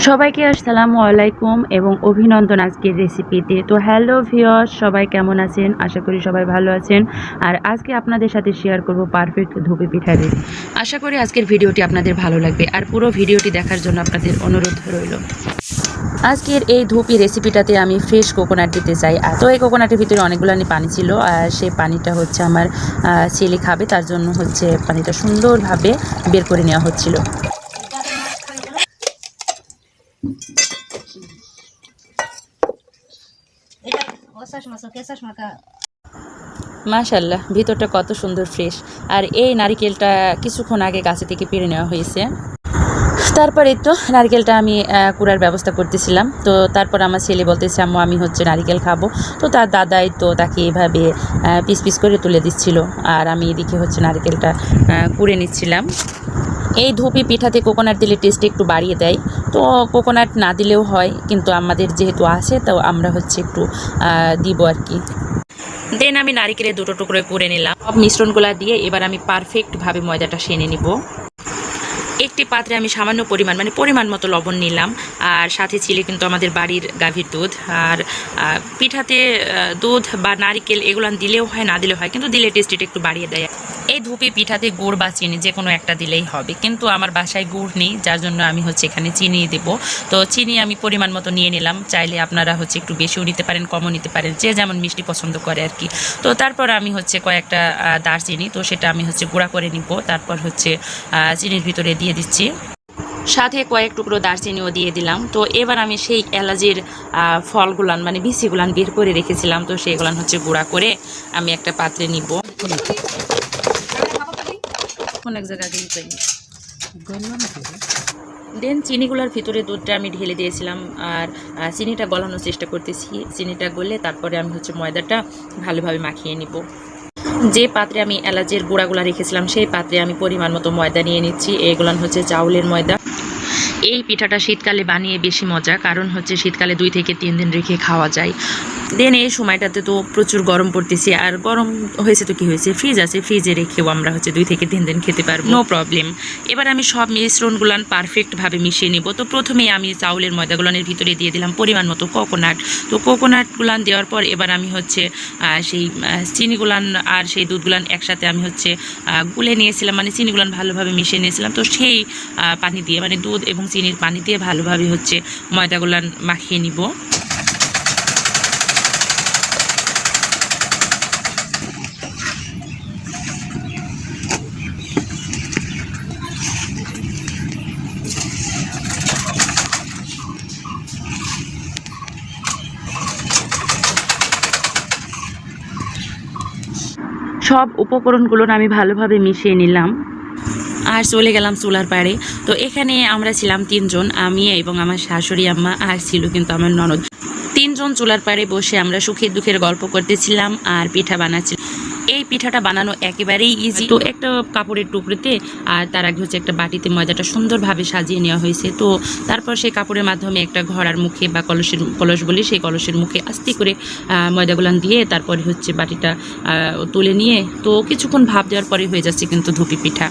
সবাইকে আসসালামু আলাইকুম এবং অভিনন্দন আজকের রেসিপিতে তো হ্যালো ভিওস সবাই কেমন আছেন? আশা করি সবাই ভালো আছেন। আর আজকে আপনাদের সাথে শেয়ার করব পারফেক্ট ধুপি পিঠা রেসিপি আশা করি আজকের ভিডিওটি আপনাদের ভালো লাগবে। আর পুরো ভিডিওটি দেখার জন্য আপনাদের অনুরোধ রইল। আজকের এই ধুপি রেসিপিটাতে আমি ফ্রেশ কোকোনাট দিতে চাই। তো এই কোকোনাটের ভিতরে অনেকগুলো পানি ছিল। আর সেই পানিটা হচ্ছে আমার ছেলে খাবে। তার জন্য হচ্ছে পানিটা সুন্দরভাবে বের করে নেওয়া হচ্ছিল। মাশাল্লাহ ভিতরটা কত সুন্দর ফ্রেশ আর এই নারিকেলটা কিছুক্ষণ আগে গাছে থেকে পেরে নেওয়া হয়েছে। তারপরে তো নারকেলটা আমি কুড়ার ব্যবস্থা করতেছিলাম। তো তারপর আমার ছেলে বলতেছে, আম্মু, আমি হচ্ছে নারকেল খাব। তো তার দাদাই তো তাকে এভাবে পিস পিস করে তুলে দিচ্ছিল। আর আমি এদিকে হচ্ছে নারকেলটা কুড়ে নিচ্ছিলাম। এই ধুপি পিঠাতে কোকোনাট দিলে টেস্ট একটু বাড়িয়ে দেয়। তো কোকোনাট না দিলেও হয়, কিন্তু আমাদের যেহেতু আছে, তো আমরা হচ্ছে একটু দিব আর কি। দেন আমি নারিকেলের দুটো টুকরো করে নিলাম। সব মিশ্রণগুলো দিয়ে এবার আমি পারফেক্টভাবে ময়দাটা সেনে নিব। একটি পাত্রে আমি সামান্য পরিমাণ মানে পরিমাণ মতো লবণ নিলাম। আর সাথে ছিল কিন্তু আমাদের বাড়ির গাভীর দুধ। আর পিঠাতে দুধ বা নারিকেল এগুলো দিলেও হয়, না দিলেও হয়, কিন্তু দিলে টেস্টিটা একটু বাড়িয়ে দেয়। এই ধুপি পিঠাতে গুড় বা চিনি যে কোনো একটা দিলেই হবে। কিন্তু আমার বাসায় গুড় নেই, যার জন্য আমি হচ্ছে এখানে চিনি দেব। তো চিনি আমি পরিমাণ মতো নিয়ে নিলাম। চাইলে আপনারা হচ্ছে একটু বেশিও নিতে পারেন, কমও নিতে পারেন, যে যেমন মিষ্টি পছন্দ করে আর কি। তো তারপর আমি হচ্ছে কয়েকটা দারচিনি, তো সেটা আমি হচ্ছে গুঁড়া করে নিব। তারপর হচ্ছে চিনির ভিতরে দিয়ে দিচ্ছি। সাথে কয়েক টুকরো দারচিনিও দিয়ে দিলাম। তো এবার আমি সেই এলাচের ফলগুলান মানে বিচিগুলান বের করে রেখেছিলাম। তো সেইগুলান হচ্ছে গুঁড়া করে আমি একটা পাত্রে নিব। কোন এক জায়গায় দিয়ে চাই দেন চিনিগুলোর ভিতরে দুধটা আমি ঢেলে দিয়েছিলাম আর চিনিটা গলানোর চেষ্টা করতেছি। চিনিটা গলে তারপরে আমি হচ্ছে ময়দাটা ভালোভাবে মাখিয়ে নিব। যে পাত্রে আমি এলাচের গুঁড়াগুলো রেখেছিলাম সেই পাত্রে আমি পরিমাণ মতো ময়দা নিয়ে নিচ্ছি। এগুলান হচ্ছে চাউলের ময়দা। এই পিঠাটা শীতকালে বানিয়ে বেশি মজা, কারণ হচ্ছে শীতকালে দুই থেকে তিন দিন রেখে খাওয়া যায়। দেন এই সময়টাতে তো প্রচুর গরম পড়তেছে, আর গরম হয়েছে তো কি হয়েছে? ফ্রিজ আছে ফ্রিজে রেখেও আমরা হচ্ছে দুই থেকে তিন দিন খেতে পারব। নো প্রবলেম এবার আমি সব মিশ্রণগুলান পারফেক্টভাবে মিশিয়ে নিব। তো প্রথমেই আমি চাউলের ময়দাগুলানের ভিতরে দিয়ে দিলাম পরিমাণ মতো কোকোনাট তো কোকোনাটগুলান দেওয়ার পর এবার আমি হচ্ছে সেই চিনিগুলান আর সেই দুধগুলান একসাথে আমি হচ্ছে গুলে নিয়েছিলাম। মানে চিনিগুলান ভালোভাবে মিশিয়ে নিয়েছিলাম। তো সেই পানি দিয়ে মানে দুধ এবং চিনির পানি দিয়ে ভালোভাবে হচ্ছে ময়দাগুলো মাখিয়ে নিব। সব উপকরণগুলো আমি ভালোভাবে মিশিয়ে নিলাম। আর চলে গেলাম চুলার পাড়ে। তো এখানে আমরা ছিলাম তিনজন, আমি এবং আমার শাশুড়ি আম্মা আর ছিল কিন্তু আমার ননদ। তিনজন চুলার পাড়ে বসে আমরা সুখের দুঃখের গল্প করতেছিলাম আর পিঠা বানাচ্ছিলাম এই পিঠাটা বানানো একেবারেই ইজি তো একটা কাপড়ের টুকরোতে আর তার আগে হচ্ছে একটা বাটিতে ময়দাটা সুন্দরভাবে সাজিয়ে নেওয়া হয়েছে। তো তারপর সেই কাপড়ের মাধ্যমে একটা ঘোড়ার মুখে বা কলসের, কলস বলি সেই কলসের মুখে আস্তে করে ময়দাগুলান দিয়ে তারপরে হচ্ছে বাটিটা তুলে নিয়ে তো কিছুক্ষণ ভাব দেওয়ার পরে হয়ে যাচ্ছে কিন্তু ধুপি পিঠা।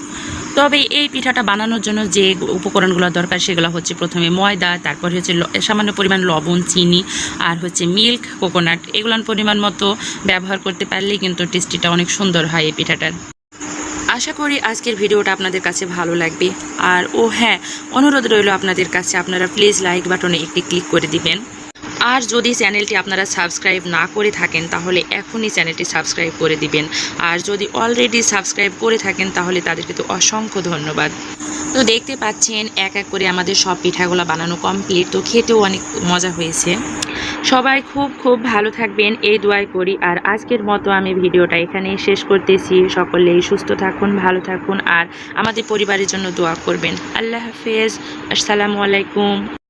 তবে এই পিঠাটা বানানোর জন্য যে উপকরণগুলো দরকার সেগুলো হচ্ছে প্রথমে ময়দা, তারপরে হচ্ছে সামান্য পরিমাণ লবণ, চিনি আর হচ্ছে মিল্ক, কোকোনাট। এগুলোর পরিমাণ মতো ব্যবহার করতে পারলেই কিন্তু টেস্টিটা অনেক সুন্দর হয় এই পিঠাটার। আশা করি আজকের ভিডিওটা আপনাদের কাছে ভালো লাগবে। আর ও হ্যাঁ অনুরোধ রইল আপনাদের কাছে। আপনারা প্লিজ লাইক বাটনে একটি ক্লিক করে দিবেন। আর যদি চ্যানেলটি আপনারা সাবস্ক্রাইব না করে থাকেন, তাহলে এখনই চ্যানেলটি সাবস্ক্রাইব করে দিবেন। আর যদি অলরেডি সাবস্ক্রাইব করে থাকেন, তাহলে তাদেরকে তো অসংখ্য ধন্যবাদ। তো দেখতে পাচ্ছেন, এক এক করে আমাদের সব পিঠাগুলো বানানো কমপ্লিট তো খেতেও অনেক মজা হয়েছে। সবাই খুব খুব ভালো থাকবেন, এই দোয়াই করি। আর আজকের মতো আমি ভিডিওটা এখানেই শেষ করতেছি। সকলেই সুস্থ থাকুন, ভালো থাকুন। আর আমাদের পরিবারের জন্য দোয়া করবেন। আল্লাহ হাফেজ। আসসালামু আলাইকুম।